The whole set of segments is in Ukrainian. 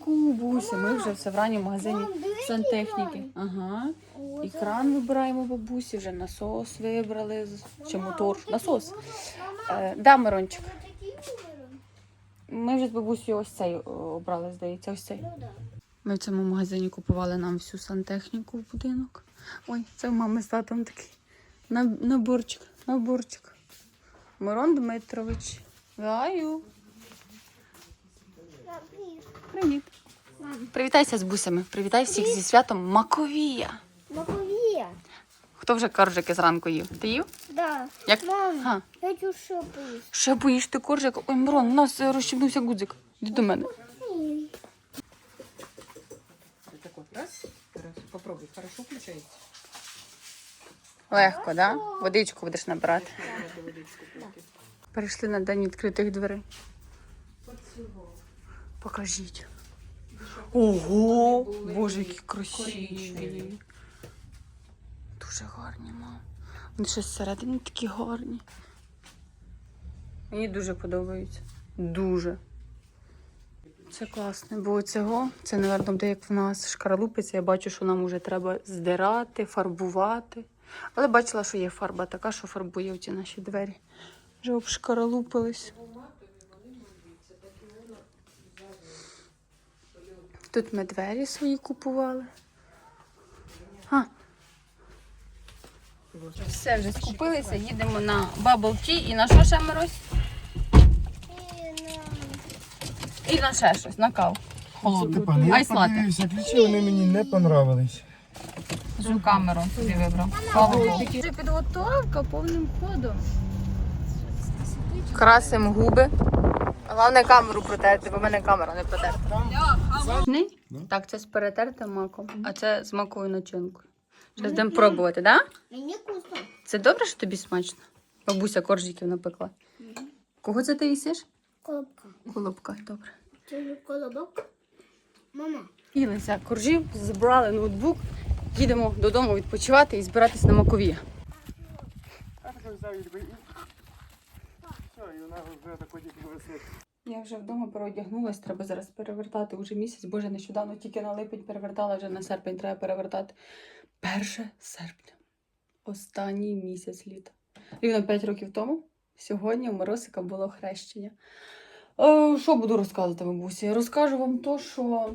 ранку, бабуся. Ми вже все вранні в магазині сантехніки. Ага. І кран вибираємо бабусі, вже насос вибрали чи мотор. Насос. Е, да, Мирончик. Ми вже з бабусею ось цей обрали, здається, ось цей. Ну. Ми в цьому магазині купували нам всю сантехніку в будинок. Ой, це в мами з татом такий наборчик, наборчик. Мирон Дмитрович. Ваю. Так, привіт. Привіт. Привітайся з бусями. Привітай всіх зі святом Маковія. Маковія. Хто вже коржики зранку їв? Ти їв? Да. Як? Мам, А, я хочу шопити. ще боїш ти коржик? Ой, Мирон, у нас розщебнувся гудзик. Іди до мене. Так от, раз, раз, попробуй, хорошо включається. Легко, да? Водичку будеш набирати. Перейшли на день відкритих дверей. Покажіть. Ого! Боже, які красиві. Дуже гарні, мам. Вони ще зсередини такі гарні. Мені дуже подобаються. Дуже. Це класно, бо цього, це, мабуть, буде як в нас шкаралупиться. Я бачу, що нам вже треба здирати, фарбувати. Але бачила, що є фарба така, що фарбує ці наші двері. Вже обшкаралупились. Тут ми двері свої купували. А. Все, вже скупилися, їдемо на Bubble Tea і на що ще Мирось? І на ще щось, на каву. Холодну. Айс ключі, вони мені не понравились. Жу камеру собі вибрав. Вже підготовка повним ходом. Красим губи. Головне камеру протерти, бо в мене камера не протерта. Да. Так, це з перетертим маком, а це з маковою начинкою. Зараз будемо пробувати, так? Да? Мені вкусно. Це добре, що тобі смачно? Бабуся коржиків напекла. Кого це ти їсиш? Колобка. Колобка, добре. Це колобок. Мама. Їлися коржів, забрали ноутбук, їдемо додому відпочивати і збиратись на макові. Я вже вдома переодягнулась, треба зараз перевертати уже місяць. Боже, нещодавно тільки на липень перевертала, вже на серпень треба перевертати. Перше серпня. Останній місяць літа. Рівно 5 років тому. Сьогодні у Моросика було хрещення. Е, що буду розказувати, бабусі? Розкажу вам то, що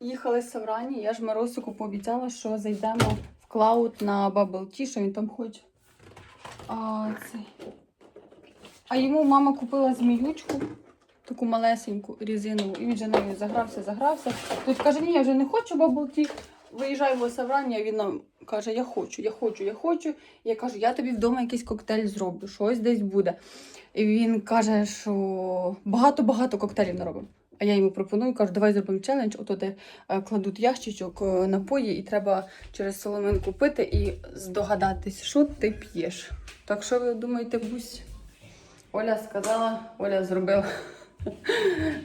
їхали Саврані. Я ж Моросику пообіцяла, що зайдемо в клауд на Bubble Tea, що він там хоче. А, цей. А йому мама купила зміючку, таку малесеньку різинову, і він вже нею загрався, загрався. Тут каже, ні, я вже не хочу бабулті. Виїжджаємо в Саврані, а він нам каже, я хочу, я хочу, я хочу. Я кажу, я тобі вдома якийсь коктейль зроблю, щось десь буде. І він каже, що багато-багато коктейлів наробимо. А я йому пропоную, кажу, давай зробимо челендж, ото де е, кладуть ящичок е, напої, і треба через соломинку пити і здогадатись, що ти п'єш. Так що ви думаєте, Бусь? Оля сказала, Оля зробила.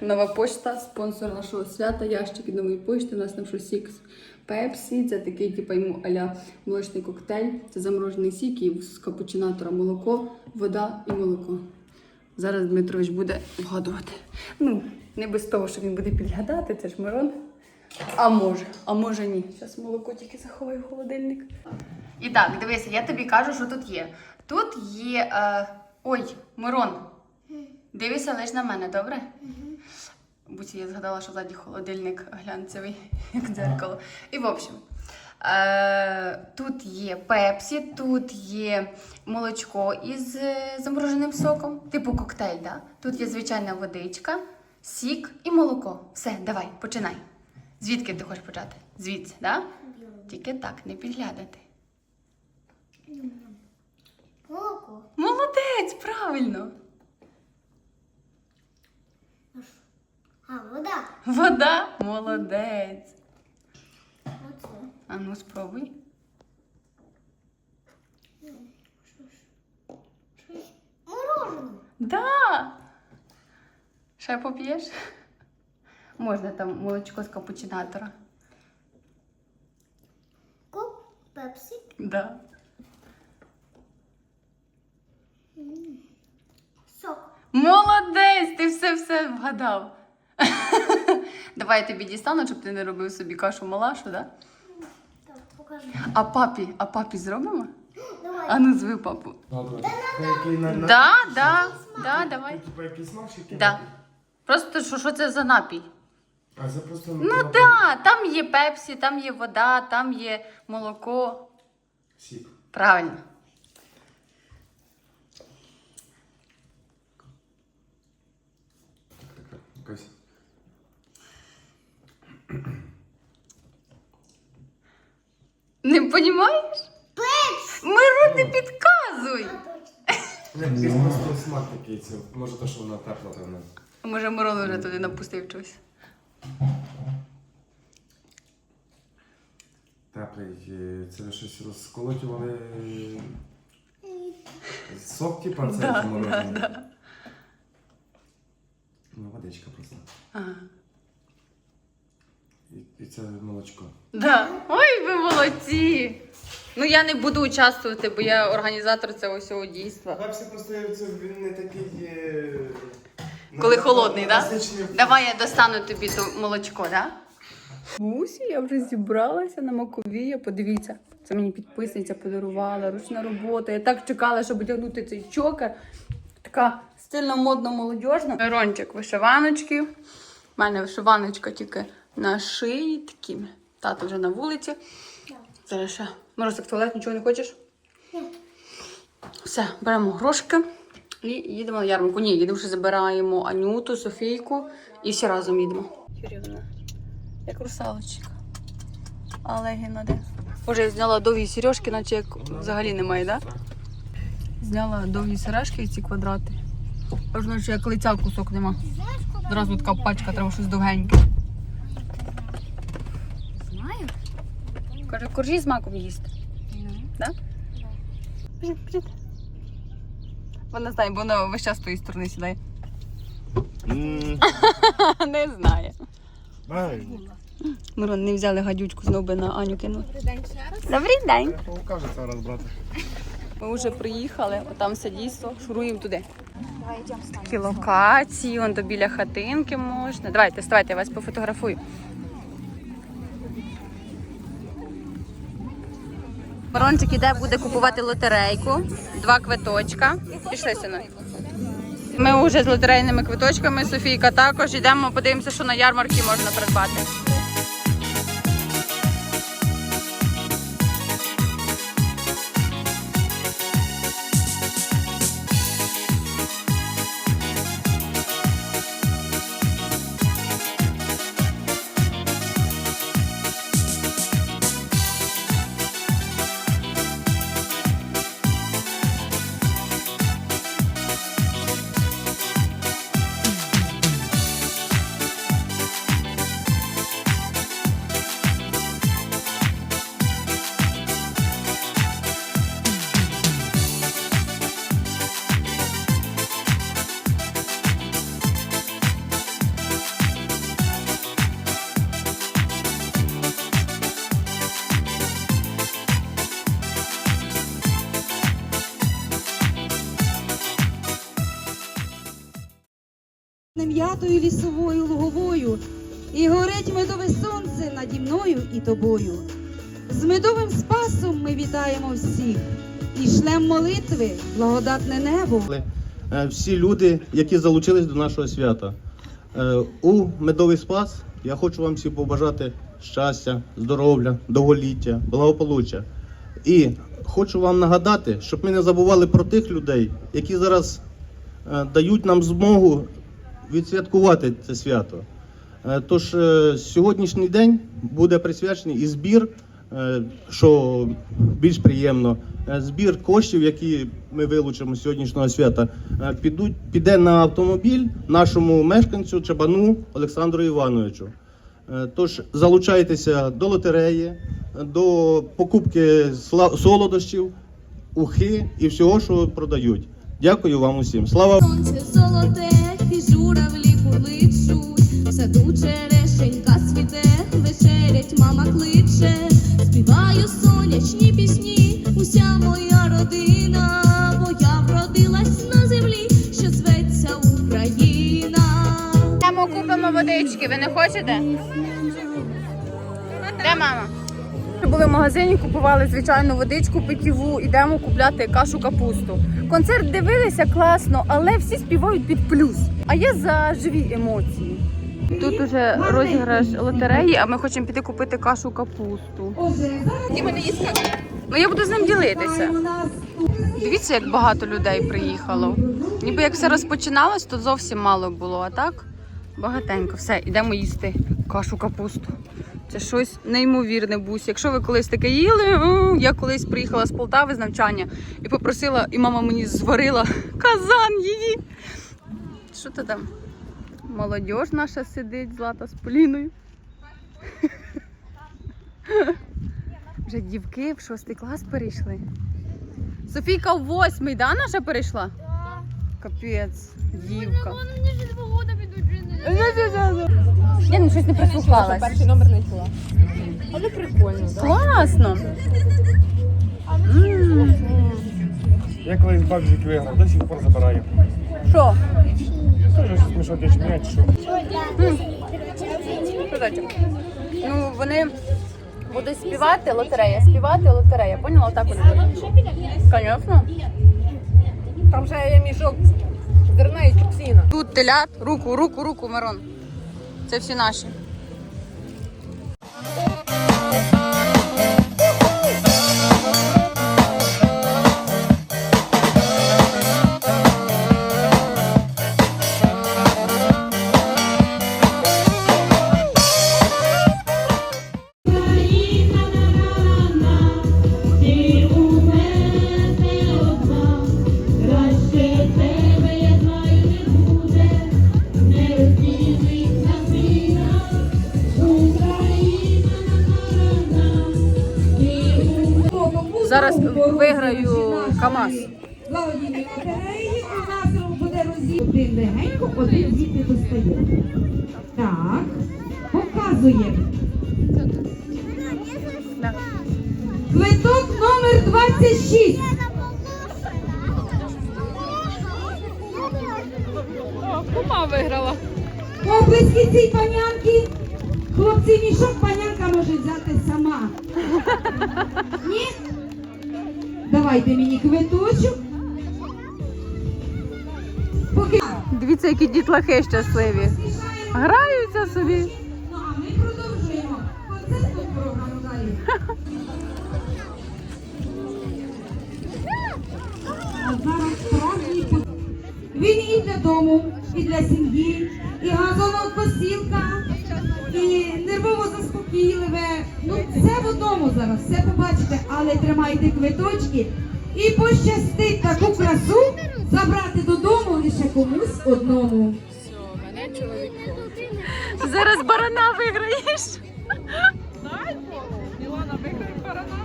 Нова почта, спонсор нашого свята, ящик від нової почти. У нас там що сік з Пепсі. Це такий, типу, йому аля молочний коктейль. Це заморожений сік і з капучинатора молоко, вода і молоко. Зараз Дмитрович буде вгадувати. Ну, не без того, що він буде підглядати, це ж Мирон. А може, а може ні. Зараз молоко тільки заховаю в холодильник. І так, дивися, я тобі кажу, що тут є. Тут є. Е... Ой, Мирон. Дивися лиш на мене, добре? Буці я згадала, що ззаді холодильник глянцевий, як дзеркало. І в общем, е, тут є пепсі, тут є молочко із е, замороженим соком, типу коктейль, да? Тут є звичайна водичка, сік і молоко. Все, давай, починай. Звідки ти хочеш почати? Звідси, да? Тільки так, не підглядати. Молоко. Молодець, правильно. А, вода. Вода, молодець. Оце. А ну спробуй. Морожене. Да. Ще поп'єш? Можна там молочко з капучинатора. Кок, пепсі. Да. Сок. Молодець! Ти все вгадав. Давай я тобі дістану, щоб ти не робив собі кашу малашу, да? Так, покажи. А папі, а папі зробимо? Давай. А ну зви папу. Добре. Да, да, да, давай. Типа якийсь смак? Да. Просто що, що це за напій? А це просто Ну так, да, там є пепсі, там є вода, там є молоко. Сік. Правильно. Так, так, так. Якась. Не розумієш? Мирон, не підказуй. Не, якийсь просто смак такий. Це, може то, що вона тепла, певно. А Може, Мирон вже туди напустив щось. Теплий. е, Це ви щось розколотювали. Сок, типа, це Да, да, да, да. Ну, водичка просто. Ага. І, і це молочко. Да. Ой, ви молодці! Ну я не буду участвувати, бо я організатор цього всього дійства. Пепсі просто це він не такий. е, Коли холодний, да? насичений. Давай я достану тобі то молочко, да? Гусі, я вже зібралася на Маковія. Подивіться, це мені підписниця подарувала, ручна робота. Я так чекала, щоб одягнути цей чокер. Така стильно модно молодіжна. Рончик вишиваночки. У мене вишиваночка тільки на шиї такі. Тато вже на вулиці. Зараз ще. Морозик, туалет нічого не хочеш? Ні. Все, беремо грошки і їдемо на ярмарку. Ні, їдемо ще забираємо Анюту, Софійку і всі разом їдемо. Юрівна, як русалочка. Але де? Боже, я зняла довгі сережки, наче як взагалі немає, так? Да? Зняла довгі сережки і ці квадрати. Аж наче як лиця кусок нема. Зразу така пачка, треба щось довгеньке. Знаю. Каже, коржі з маком їсти. Біжи, біжи. Вона знає, бо вона весь час з тої сторони сідає. Не знає. Мирон, не взяли гадючку знову би на Аню кинули. Добрий день ще раз. Добрий день. Покаже це раз, брати. Ми вже приїхали, отам все дійство, шуруємо туди. Такі локації, он до біля хатинки можна. Давайте, ставайте, я вас пофотографую. Мирончик іде, буде купувати лотерейку, два квиточка. Пішли сюди. Ми вже з лотерейними квиточками, Софійка також. Йдемо, подивимося, що на ярмарці можна придбати. Нем'ятою лісовою луговою, і горить медове сонце наді мною і тобою. З медовим спасом ми вітаємо всіх і шлем молитви, благодатне небо. Е, всі люди, які залучились до нашого свята. Е, У медовий спас я хочу вам всім побажати щастя, здоров'я, довголіття, благополуччя. І хочу вам нагадати, щоб ми не забували про тих людей, які зараз е, дають нам змогу відсвяткувати це свято. Е, Тож е, сьогоднішній день буде присвячений і збір, е, що більш приємно, збір коштів, які ми вилучимо з сьогоднішнього свята, підуть, піде на автомобіль нашому мешканцю Чабану Олександру Івановичу. Тож залучайтеся до лотереї, до покупки солодощів, ухи і всього, що продають. Дякую вам усім. Слава золоте, і журавлі курличуть, в саду черешенька цвіте, вечерять мама кличе, співаю сонячні пісні, уся моя родина, бо я вродилась на землі, що зветься Україна. Йдемо купимо водички. Ви не хочете? Де мама? Були в магазині, купували звичайну водичку питіву, ідемо купляти кашу капусту. Концерт дивилися класно, але всі співають під плюс. А я за живі емоції. Тут уже розіграш лотереї, а ми хочемо піти купити кашу капусту. Отже, зараз Ну я буду з ним ділитися. Дивіться, як багато людей приїхало. Ніби як все розпочиналось, то зовсім мало було, а так багатенько. Все, йдемо їсти кашу капусту. Це щось неймовірне бусь. Якщо ви колись таке їли, я колись приїхала з Полтави з навчання і попросила, і мама мені зварила казан її. Що то там? Молодіж наша сидить, злата з Поліною. Вже дівки в шостий клас перейшли. Софійка в восьмий, да, наша перейшла? Капець, дівка. Я ну щось не прислухалась. Перший номер не чула. Але прикольно, так? Класно. Я колись бабжик виграв, до сих пор забираю. Що? Тоже смішно десь м'яч, що. Ну, вони будуть співати лотерея, співати лотерея. Поняла? Отак вони будуть. Звісно. Там ще є мішок зерна і чуксіна. Тут телят, руку, руку, руку, Мирон. Це всі наші. 26. Кума виграла. Оплески цій панянки. Хлопці, мішок панянка може взяти сама. Ні? Давайте мені квиточок. Поки Дивіться, які дітлахи щасливі. Граються собі. Для дому, і для сім'ї, і газонокосілка, і нервово заспокійливе. Ну, все в одному зараз, все побачите, але тримайте квиточки і пощастить таку красу забрати додому лише комусь одному. Зараз барана виграєш. Мілана виграє барана.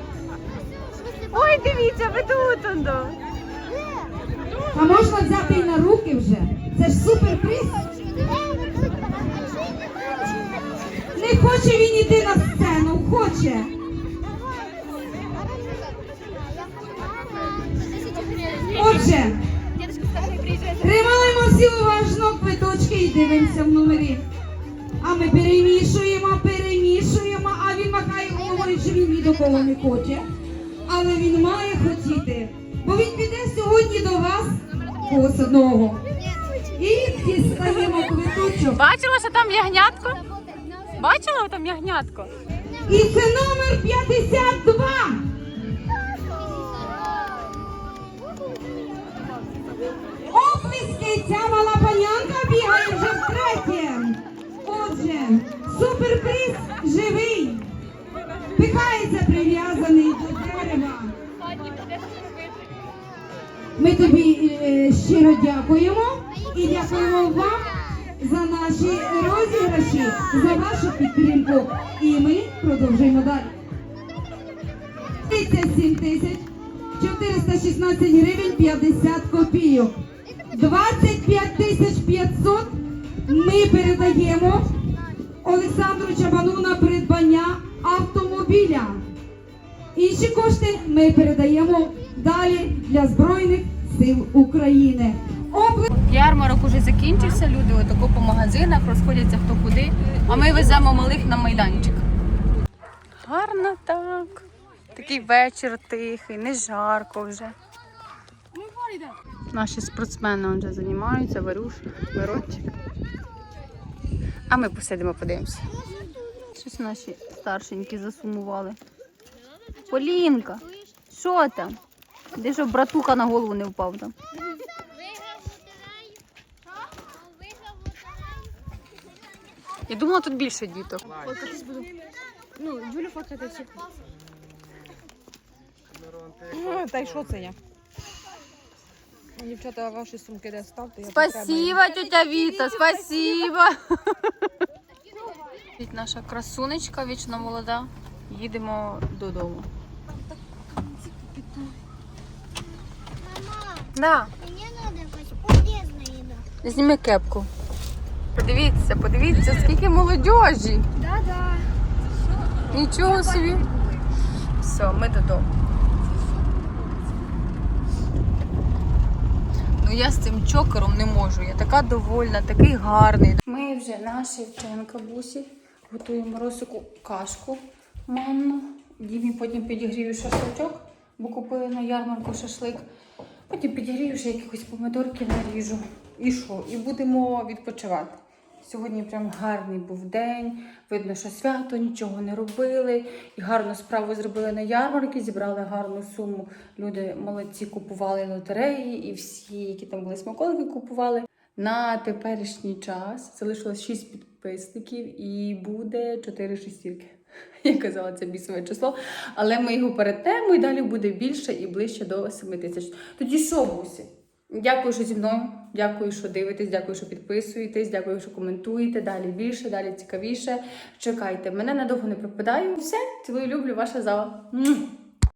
Ой, дивіться, ви тут. А можна взяти і на руки вже. Це ж суперприз. Не хоче він іти на сцену, хоче. Отже, тримаємо всі уважно квиточки і дивимося в номері. А ми перемішуємо, перемішуємо, а він махає головою, що він ні до кого не хоче. Але він має хотіти, бо він піде сьогодні до когось одного. І дістаємо квиточок. Бачила, що там ягнятко? Бачила там ягнятко? І це номер 52. Оплески, ця мала панянка бігає вже втретє. Отже, суперприз живий. Пихається прив'язаний до дерева. Ми тобі е, щиро дякуємо і дякуємо вам за наші розіграші, за вашу підтримку. І ми продовжуємо далі. 37 тисяч 416 гривень 50 копійок. 25 тисяч 500 ми передаємо Олександру Чабану на придбання автомобіля. Інші кошти ми передаємо далі для Збройних сил України. Ярмарок уже закінчився, люди отако по магазинах розходяться хто куди, а ми веземо малих на майданчик. Гарно так. Такий вечір тихий, не жарко вже. Наші спортсмени вже займаються, Варюш, Мирончик. А ми посидимо, подивимося. Щось наші старшенькі засумували. Полінка, що там? Де щоб братуха на голову не впав там. Я думала, тут більше діток. Ну, Юлю фоткати всіх. Та й що це я? Дівчата, ваші сумки де ставте. я Спасибо, тетя Віта, спасибо. Наша красунечка, вічно молода. Їдемо додому. Да. Мені треба полезна їда. Зніми кепку. Подивіться, подивіться, скільки молодежі. Да-да. Нічого собі. Все, ми додому. Ну я з цим чокером не можу. Я така довольна, такий гарний. Ми вже на Шевченка бусі готуємо росику кашку манну. Дімі потім підігрію шашличок, бо купили на ярмарку шашлик. Потім підігрію ще якихось помидорки наріжу. І що? І будемо відпочивати. Сьогодні прям гарний був день. Видно, що свято, нічого не робили. І гарну справу зробили на ярмарки, зібрали гарну суму. Люди молодці купували лотереї, і всі, які там були смаколики, купували. На теперішній час залишилось 6 підписників і буде 4 шестірки. Я казала, це бісове число, але ми його перетемо і далі буде більше і ближче до 7 тисяч. Тоді що, бусі? Дякую, що зі мною. Дякую, що дивитесь, дякую, що підписуєтесь, дякую, що коментуєте. Далі більше, далі цікавіше. Чекайте, мене надовго не пропадаю. Все, цілую, люблю, ваша зала.